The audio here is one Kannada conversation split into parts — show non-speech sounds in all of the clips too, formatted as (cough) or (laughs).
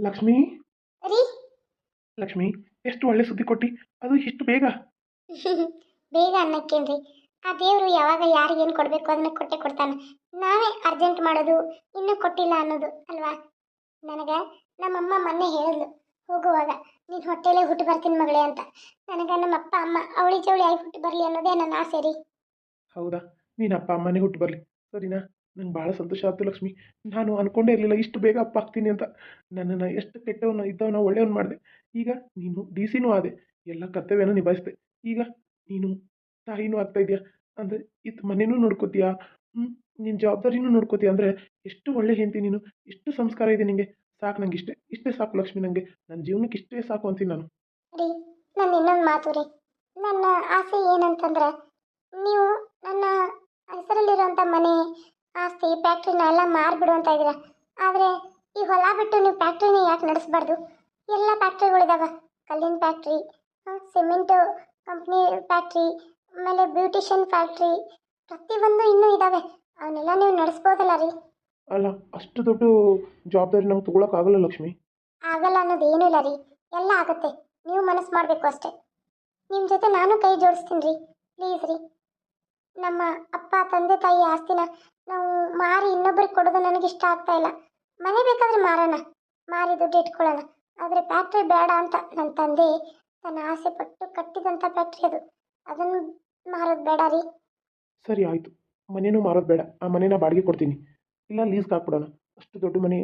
ಲಕ್ಷ್ಮಿ? ರೀ? ಲಕ್ಷ್ಮಿ ಎಷ್ಟು ಒಳ್ಳೆ ಸುದ್ದಿ ಕೊಟ್ಟಿ. ಅದು ಇಷ್ಟು ಬೇಗ? (laughs) ಬೇಗ ಅನ್ನಕ್ಕೇನ್ರಿ ಆ ದೇವರು ಯಾವಾಗ ಯಾರಿಗೇನು ಕೊಡಬೇಕು ಅದನ್ನ ಕೊಟ್ಟೆ ಕೊಡ್ತಾನೆ. ನಾವೇ ಅರ್ಜೆಂಟ್ ಮಾಡೋದು ಇನ್ನೂ ಕೊಟ್ಟಿಲ್ಲ ಅನ್ನೋದು ಅಲ್ವಾ? ನನಗೆ ನಮ್ಮಮ್ಮ ಮೊನ್ನೆ ಹೇಳಿದ್ಲು ಹೋಗುವಾಗ ನೀನು ಹೊಟ್ಟೆಲೇ ಹುಟ್ಟು ಬರ್ತೀನಿ ಮಗಳೇ ಅಂತ. ನನಗೆ ನಮ್ಮ ಅಪ್ಪ ಅಮ್ಮ ಅವಳಿ ಜವಳಿ ಆಗಿ ಹುಟ್ಟು ಬರಲಿ ಅನ್ನೋದೇ ನನ್ನ ಆಸೆ ರೀ. ಹೌದಾ? ನೀನು ಅಪ್ಪ ಅಮ್ಮನೇ ಹುಟ್ಟು ಬರಲಿ. ಸರಿನಾ? ನಂಗೆ ಭಾಳ ಸಂತೋಷ ಆಯ್ತು ಲಕ್ಷ್ಮಿ. ನಾನು ಅಂದ್ಕೊಂಡೇ ಇರಲಿಲ್ಲ, ಇಷ್ಟು ಬೇಗ ಅಪ್ಪ ಆಗ್ತೀನಿ ಅಂತ. ನನ್ನನ್ನು ಎಷ್ಟು ಕೆಟ್ಟವನು ಇದ್ದವನ ಒಳ್ಳೆಯವನು ಮಾಡಿದೆ. ಈಗ ನೀನು ಡಿ ಸಿನೂ ಆದೆ. ಎಲ್ಲ ಕರ್ತವ್ಯನೂ ನಿಭಾಯಿಸಿದೆ. ಈಗ ನೀನು ತಾಯಿನೂ ಆಗ್ತಾ ಇದೆಯಾ? ಅಂದರೆ ಇದು ಮನೆನೂ ನೋಡ್ಕೋತೀಯಾ? ಹ್ಞೂ ನಿನ್ನ ಜವಾಬ್ದಾರಿನೂ ನೋಡ್ಕೋತೀಯ? ಅಂದರೆ ಎಷ್ಟು ಒಳ್ಳೆ ಹೆಂಡತಿ ನೀನು? ಎಷ್ಟು ಸಂಸ್ಕಾರ ಇದೆ ನಿನಗೆ ಸಾಕು ನಂಗೆ ಇಷ್ಟೇ. ಇಷ್ಟೇ ಸಾಕು ಲಕ್ಷ್ಮಿ ನನಗೆ ನನ್ನ ಜೀವನಕ್ಕೆ ಇಷ್ಟೇ ಸಾಕು ಅಂತೀನಿ ನಾನು. ರೀ ಇನ್ನೊಂದು ಮಾತು ರೀ. ನನ್ನ ಆಸೆ ಏನಂತಂದ್ರೆ, ನೀವು ನನ್ನ ಹೆಸರಲ್ಲಿರುವಂಥ ಮನೆ ಆಸ್ತಿ ಫ್ಯಾಕ್ಟ್ರಿನ ಎಲ್ಲ ಮಾರ್ಬಿಡು ಅಂತ ಇದ್ದೀರಾ? ಆದರೆ ಈ ಹೊಲ ಬಿಟ್ಟು ನೀವು ಫ್ಯಾಕ್ಟ್ರಿನ ಯಾಕೆ ನಡೆಸಬಾರ್ದು? ಎಲ್ಲ ಫ್ಯಾಕ್ಟ್ರಿಗಳಿದಾವೆ ಕಲ್ಲಿನ ಫ್ಯಾಕ್ಟ್ರಿ ಸಿಮೆಂಟು ಕಂಪ್ನಿ ಫ್ಯಾಕ್ಟ್ರಿ ಆಮೇಲೆ ಬ್ಯೂಟಿಷಿಯನ್ ಫ್ಯಾಕ್ಟ್ರಿ ಪ್ರತಿಯೊಂದು ಇನ್ನೂ ಇದ್ದಾವೆ ಅವನ್ನೆಲ್ಲ ನೀವು ನಡೆಸ್ಬೋದಲ್ಲ ರೀ. ಅಲ್ಲ ಅಷ್ಟು ದೊಡ್ಡ ಜವಾಬ್ದಾರಿ ನಂಗೆ ತಗೊಳಕ್ಕಾಗಲ್ಲ ಲಕ್ಷ್ಮಿ. ಆಗಲ್ಲ ಅನ್ನೋದು ಏನೂ ಇಲ್ಲ ರೀ. ಎಲ್ಲ ಆಗುತ್ತೆ. ನೀವು ಮನಸ್ಸು ಮಾಡಬೇಕು ಅಷ್ಟೇ. ನಿಮ್ಮ ಜೊತೆ ನಾನು ಕೈ ಜೋಡಿಸ್ತೀನಿ ರೀ. ಪ್ಲೀಸ್ ರೀ. ನಮ್ಮ ಅಪ್ಪ, ತಂದೆ, ತಾಯಿ ಆಸ್ತಿನ ನಾವು ಮಾರಿ ಇನ್ನೊಬ್ಬರಿಗೆ ಕೊಡೋದು ನನಗೆ ಇಷ್ಟ ಆಗ್ತಾ ಇಲ್ಲ. ಮನೆ ಬೇಕಾದ್ರೆ ಮಾರೋಣ. ಮಾರಿ ದುಡ್ಡು ಇಟ್ಕೊಳ್ಳೋಣ. ಆದರೆ ಫ್ಯಾಕ್ಟ್ರಿ ಬೇಡ ಅಂತ ನನ್ನ ತಂದೆ ತನ್ನ ಆಸೆ ಪಟ್ಟು ಕಟ್ಟಿದಂಥ ಫ್ಯಾಕ್ಟ್ರಿ ಅದು. ಅದನ್ನು ಮಾರೋದು ಬೇಡ ರೀ. ಸರಿ, ಆಯಿತು. ಮನೇನೂ ಮಾರೋದು ಬೇಡ. ಆ ಮನೇನ ಬಾಡಿಗೆ ಕೊಡ್ತೀನಿ. ಇಲ್ಲ ಲೀಸ್ಗೆ ಹಾಕ್ಬಿಡೋಣ. ಅಷ್ಟು ದೊಡ್ಡ ಮನೆ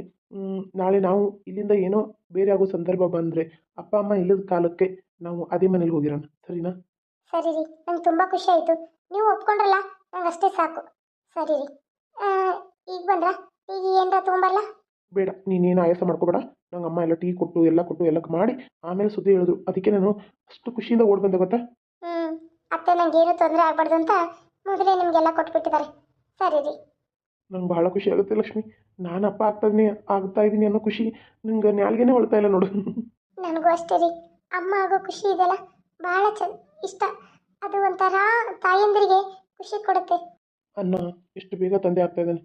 ನಾಳೆ ನಾವು ಇಲ್ಲಿಂದ ಏನೋ ಬೇರೆ ಆಗೋ ಸಂದರ್ಭ ಬಂದರೆ ಅಪ್ಪ, ಅಮ್ಮ ಇಲ್ಲದ ಕಾಲಕ್ಕೆ ನಾವು ಅದೇ ಮನೇಲಿ ಹೋಗಿರೋಣ. ಸರಿನಾ? ಸರಿ ರೀ ನಂಗೆ ತುಂಬ ಖುಷಿ ಆಯಿತು. ನೀವು ಒಪ್ಕೊಂಡ್ರಲ್ಲ ನಂಗೆ ಅಷ್ಟೇ ಸಾಕು. ಸರಿ ರೀ. ಈಗ ಬಂದ್ರ? ಈಗ ಏನರ ತೊಗೊಂಬರಲ್ಲ ಬೇಡ ನೀನೇನು ಆಯಾಸ ಮಾಡ್ಕೋಬೇಡ. ನಂಗೆ ಅಮ್ಮ ಎಲ್ಲ ಟೀ ಕೊಟ್ಟು ಎಲ್ಲ ಕೊಟ್ಟು ಎಲ್ಲ ಮಾಡಿ ಆಮೇಲೆ ಸುದ್ದಿ ಹೇಳಿದ್ರು. ಅದಕ್ಕೆ ನಾನು ಅಷ್ಟು ಖುಷಿಯಿಂದ ಓಡಿ ಬಂದೆ ಗೊತ್ತಾ? ಹ್ಞೂ ಅತ್ತೆ ನಂಗೆ ಏನು ತೊಂದರೆ ಆಗ್ಬಾರ್ದು ಅಂತ ಮೊದಲೇ ನಿಮಗೆಲ್ಲ ಕೊಟ್ಬಿಟ್ಟಿದ್ದಾರೆ. ಸರಿ ರೀ. ನಂಗೆ ಭಾಳ ಖುಷಿ ಆಗುತ್ತೆ ಲಕ್ಷ್ಮಿ. ನಾನು ಅಪ್ಪ ಆಗ್ತಾ ಇದೀನಿ ಆಗ್ತಾ ಇದ್ದೀನಿ ಅನ್ನೋ ಖುಷಿ ನಂಗೆ ನ್ಯಾಲ್ಗೆನೇ ಹೊಳ್ತಾ ಇಲ್ಲ ನೋಡು. ನನಗೂ ಅಷ್ಟೇ ರೀ. ಅಮ್ಮ ಆಗೋ ಖುಷಿ ಇದೆಯಲ್ಲ ಭಾಳ ಚಂದ ಇಷ್ಟ. ಅದು ಒಂಥರ ತಾಯಂದಿರಿಗೆ ಖುಷಿ ಕೊಡುತ್ತೆ. ಅನ್ನ ಎಷ್ಟು ಬೇಗ ತಂದೆ ಆಗ್ತಾ ಇದ್ದಾನೆ.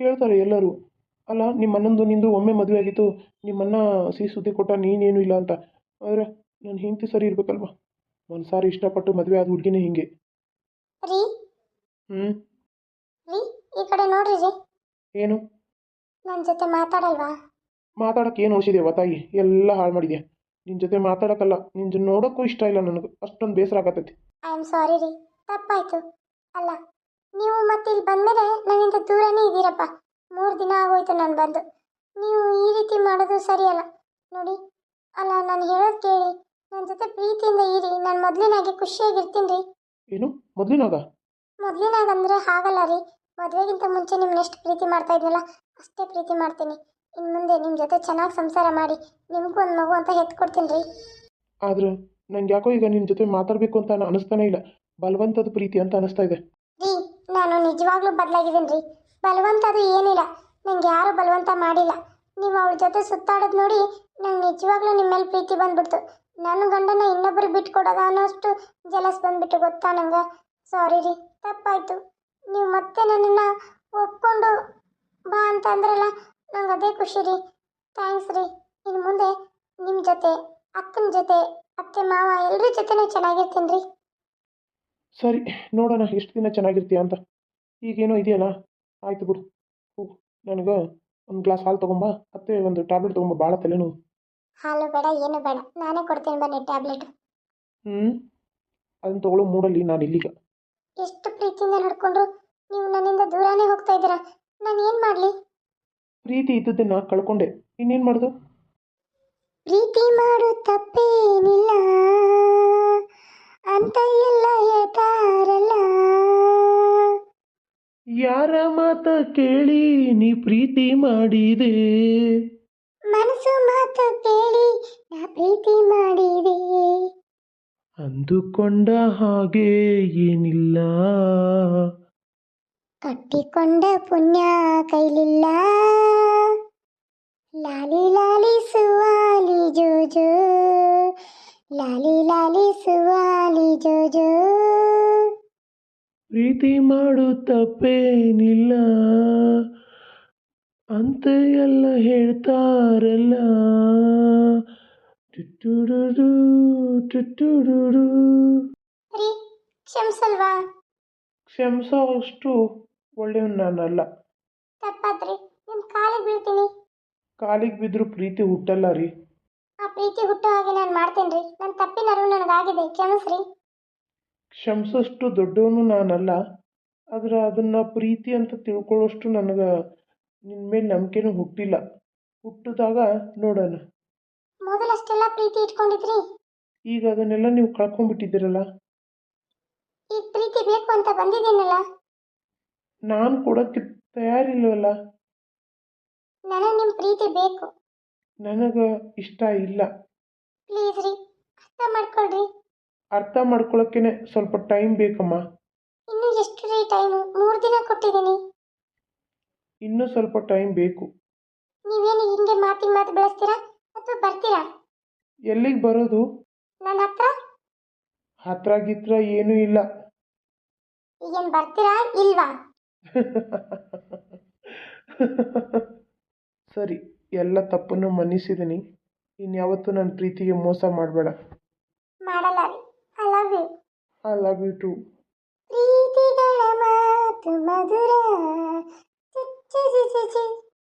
ಕೇಳ್ತಾರೆ ಎಲ್ಲರೂ. ಅಲ್ಲ ನಿಮ್ಮ ಅಣ್ಣಂದು ನಿಂದು ಒಮ್ಮೆ ಮದುವೆ ಆಗಿತ್ತು. ನಿಮ್ಮನ್ನ ಸಿಹಿ ಸುದ್ದಿ ಕೊಟ್ಟ ನೀನೇನು ಇಲ್ಲ ಅಂತ. ಆದರೆ ನನ್ನ ಹೆಂಡತಿ ಸರಿ ಇರ್ಬೇಕಲ್ವಾ? ಒಂದು ಸಾರಿ ಇಷ್ಟಪಟ್ಟು ಮದುವೆ ಆದ ಹುಡುಗಿನೇ ಹಿಂಗೆ. ರೀ. ಹ್ಞೂ ರೀ ಈ ಕಡೆ ನೋಡ್ರಿ ರೀ. ಏನು? ನನ್ನ ಜೊತೆ ಮಾತಾಡಲ್ವಾ? ಮಾತಾಡಕ್ಕೆ ಏನು ಉಳಿಸಿದೆಯವ ತಾಯಿ ಎಲ್ಲ ಹಾಳು ಮಾಡಿದ್ಯಾ? ನಿನ್ನ ಜೊತೆ ಮಾತಾಡೋಕ್ಕಲ್ಲ ನಿನ್ನ ನೋಡೋಕ್ಕೂ ಇಷ್ಟ ಇಲ್ಲ ನನಗೆ. ಅಷ್ಟೊಂದು ಬೇಸರ ಆಗತ್ತೈತಿ. ಐ ಆಮ್ ಸಾರಿ ರೀ ತಪ್ಪಾಯ್ತು. ಅಲ್ಲ ನೀವು ಮತ್ತೆ ಇಲ್ಲಿ ಬಂದಮೇಲೆ ನನ್ನಿಂದ ದೂರನೇ ಇದ್ದೀರಪ್ಪ. ಮೂರು ದಿನ ಆಗೋಯ್ತು ನಾನು ಬಂದು. ನೀವು ಈ ರೀತಿ ಮಾಡೋದು ಸರಿಯಲ್ಲ ನೋಡಿ ಅಲ್ಲ ನಾನು ಹೇಳೋದು ಕೇಳಿ. ನನ್ನ ಜೊತೆ ಪ್ರೀತಿಯಿಂದ ಇರಿ ನಾನು ಮೊದಲಿನಾಗೆ ಖುಷಿಯಾಗಿರ್ತೀನಿ ರೀ. ಏನು? ಮೊದಲಿನಾಗ? ಮೊದಲಿನಾಗಂದ್ರೆ ಹಾಗಲ್ಲ ರೀ. ಮದುವೆಗಿಂತ ಮುಂಚೆ ನಿಮ್ಮನ್ನ ಎಷ್ಟು ಪ್ರೀತಿ ಮಾಡ್ತಾ ಇದ್ನಲ್ಲ ಅಷ್ಟೇ ಪ್ರೀತಿ ಮಾಡ್ತೀನಿ. ಇನ್ನು ಮುಂದೆ ನಿಮ್ಮ ಜೊತೆ ಚೆನ್ನಾಗಿ ಸಂಸಾರ ಮಾಡಿ ನಿಮಗೂ ಒಂದು ಮಗು ಅಂತ ಹೆತ್ಕೊಡ್ತೀನಿ ರೀ ಆದ್ರೆ ನಂಗೆ ಯಾಕೋ ಈಗ ನಿನ್ನ ಜೊತೆ ಮಾತಾಡಬೇಕು ಅಂತ ನಾನು ಅನಿಸ್ತಾನೆ ಇಲ್ಲ. ಬಲವಂತದ ಪ್ರೀತಿ ಅಂತ ಅನಿಸ್ತಾ ಇದೆ. ರೀ ನಾನು ನಿಜವಾಗ್ಲೂ ಬದಲಾಗಿದ್ದೀನಿ ರೀ ಬಲವಂತ ಅದು ಏನಿಲ್ಲ. ನಂಗೆ ಯಾರು ಬಲವಂತ ಮಾಡಿಲ್ಲ. ನೀವು ಅವಳ ಜೊತೆ ಸುತ್ತಾಡೋದು ನೋಡಿ ನಂಗೆ ನಿಜವಾಗ್ಲೂ ನಿಮ್ಮ ಮೇಲೆ ಪ್ರೀತಿ ಬಂದ್ಬಿಡ್ತು. ನನ್ನ ಗಂಡನ ಇನ್ನೊಬ್ಬರಿಗೆ ಬಿಟ್ಕೊಡೋದ ಅನ್ನೋಷ್ಟು ಜಲಸ್ ಬಂದ್ಬಿಟ್ಟು ಗೊತ್ತಾ ನಂಗೆ? ಸಾರಿ ರೀ ತಪ್ಪಾಯಿತು. ನೀವು ಮತ್ತೆ ನನ್ನನ್ನು ಒಪ್ಕೊಂಡು ಬಾ ಅಂತ ಅಂದ್ರಲ್ಲ ನಂಗೆ ಅದೇ ಖುಷಿ ರೀ. ಥ್ಯಾಂಕ್ಸ್ ರೀ. ಇನ್ನು ಮುಂದೆ ನಿಮ್ಮ ಜೊತೆ ಅಕ್ಕನ ಜೊತೆ ಅತ್ತೆ ಮಾವ ಎಲ್ಲರ ಜೊತೆನೂ ಚೆನ್ನಾಗಿರ್ತೀನಿ ರೀ. ಸರಿ ನೋಡೋಣ ಎಷ್ಟು ದಿನ ಚೆನ್ನಾಗಿರ್ತೀಯ ಅಂತ. ಈಗೇನೋ ಇದೆಯಲ್ಲ ಆಯ್ತು ಬಿಡು. ಹೋಗು ನನಗೆ ಒಂದು ಗ್ಲಾಸ್ ಹಾಲು ತೊಗೊಂಬ. ಅತ್ತೆ ಒಂದು ಟ್ಯಾಬ್ಲೆಟ್ ತೊಗೊಂಬ ಭಾಳ ತಲೆನೋವು. ಹಾಲು ಬೇಡ ಏನು ಬೇಡ. ನಾನೇ ಕೊಡ್ತೀನಿ ಬನ್ನಿ ಟ್ಯಾಬ್ಲೆಟ್. ಹ್ಞೂ ಅದನ್ನ ತೊಗೊಳ್ಳೋ ಮೂಡಲ್ಲಿ ನಾನು ಇಲ್ಲಿಗ. ಎಷ್ಟು ಪ್ರೀತಿಯಿಂದ ನಡ್ಕೊಂಡ್ರು. ನೀವು ನನ್ನಿಂದ ದೂರನೇ ಹೋಗ್ತಾ ಇದ್ದೀರಾ. ನಾನು ಏನು ಮಾಡಲಿ? ಪ್ರೀತಿ ಇದ್ದದ್ದನ್ನು ಕಳ್ಕೊಂಡೆ. ಇನ್ನೇನು ಮಾಡೋದು? ಪ್ರೀತಿ ಮಾಡು ತಪ್ಪೇನಿಲ್ಲ. ಅಂತ ಎಲ್ಲ ಹೇಳ್ತಾರಲ್ಲ. ಯಾರ ಮಾತ ಕೇಳಿ ನೀ ಪ್ರೀತಿ ಮಾಡಿದೆ? ಮನಸ್ಸು ಮಾತು ಕೇಳಿ ನಾ ಪ್ರೀತಿ ಮಾಡಿದೆ. ಅಂದುಕೊಂಡ ಹಾಗೆ ಏನಿಲ್ಲ. ಕಟ್ಟಿಕೊಂಡ ಪುಣ್ಯ ಕೈಲಿಲ್ಲ. ಲಾಲಿ ಲಾಲಿ ಸುವಾಲಿ ಜೋಜೋ. ಲಾಲಿ ಲಾಲಿ ಸುವಾಲಿ ಜೋಜೋ. ಪ್ರೀತಿ ಮಾಡು ತಪ್ಪೇನಿಲ್ಲ. ಅಂತ ಎಲ್ಲ ಹೇಳ್ತಾರಲ್ಲ. ಟುಡುಡು, ಟುಟುಡುಡು. ರೀ ಕ್ಷಮಿಸಲ್ವಾ? ಕ್ಷಮಿಸೋ ಅಷ್ಟು ಒಳ್ಳೆಯವನು ನಾನಲ್ಲ ತಪ್ಪಾದ್ರಿ ನಿಮ್ಮ ಕಾಲಿಗೆ ಬೀಳ್ತೀನಿ. ಕಾಲಿಗೆ ಬಿದ್ದರೂ ಪ್ರೀತಿ ಹುಟ್ಟಲ್ಲ ರೀ. ಆ ಪ್ರೀತಿ ಹುಟ್ಟೋ ಹಾಗೆ ನಾನು ಮಾಡ್ತೇನೆ ರೀ ನನ್ನ ತಪ್ಪಿನರು ನನಗಾಗಿದೆ. ಕ್ಷಮಿಸ್ರಿ. ಕ್ಷಮಿಸೋಷ್ಟು ದೊಡ್ಡವನು ನಾನಲ್ಲ. ಆದರೆ ಅದನ್ನು ಪ್ರೀತಿ ಅಂತ ತಿಳ್ಕೊಳ್ಳೋಷ್ಟು ನನಗೆ ನಿನ್ನ ಮೇಲೆ ನಂಬಿಕೆನೂ ಹುಟ್ಟಿಲ್ಲ. ಹುಟ್ಟಿದಾಗ ನೋಡೋಣ. ಮೊದಲಷ್ಟೆಲ್ಲ ಪ್ರೀತಿ ಇಟ್ಕೊಂಡಿದ್ರಿ? ಈಗ ಅದನ್ನೆಲ್ಲ ನೀವು ಕಳ್ಕೊಂಡ್ಬಿಟ್ಟಿದ್ದೀರಲ್ಲ? ಈಗ ಪ್ರೀತಿ ಬೇಕು ಅಂತ ಬಂದಿದ್ದೀನಲ್ಲ? ನಾನು ಕೊಡೋಕ್ಕೆ ತಯಾರಿಲ್ವಲ್ಲ? ನನಗೆ ನಿಮ್ಮ ಪ್ರೀತಿ ಬೇಕು. ನನಗೆ ಇಷ್ಟ ಇಲ್ಲ. ಪ್ಲೀಸ್ ರೀ ಅರ್ಥ ಮಾಡ್ಕೊಳ್ರಿ. ಅರ್ಥ ಮಾಡ್ಕೊಳ್ಳೋಕ್ಕೇನೆ ಸ್ವಲ್ಪ ಟೈಮ್ ಬೇಕಮ್ಮ. ಇನ್ನು ಎಷ್ಟು ರೀ ಟೈಮ್? ಮೂರು ದಿನ ಕೊಟ್ಟಿದ್ದೀನಿ ಇನ್ನೂ ಸ್ವಲ್ಪ ಟೈಮ್ ಬೇಕು. ನೀವೇನು ಹಿಂಗೆ ಮಾತಿನ ಮಾತು ಬೆಳೆಸ್ತೀರಾ ಅಥವಾ ಬರ್ತೀರಾ? ಎಲ್ಲಿಗೆ ಬರೋದು? ನನ್ನ ಹತ್ರ? ಹತ್ರ ಗಿತ್ರ ಏನೂ ಇಲ್ಲ. ಈಗೇನು ಬರ್ತೀರಾ ಇಲ್ವಾ? (laughs) ಸರಿ ಎಲ್ಲ ತಪ್ಪನ್ನು ಮನ್ನಿಸಿದ್ದೀನಿ ಇನ್ಯಾವತ್ತೂ ನನ್ನ ಪ್ರೀತಿಗೆ ಮೋಸ ಮಾಡಬೇಡ. ಮಾಡಲ್ಲ I love you I love you too ಪ್ರೀತಿಗಳ ಮಾತು ಮಧುರ. ಚು ಚು ಚು ಚು ಚು.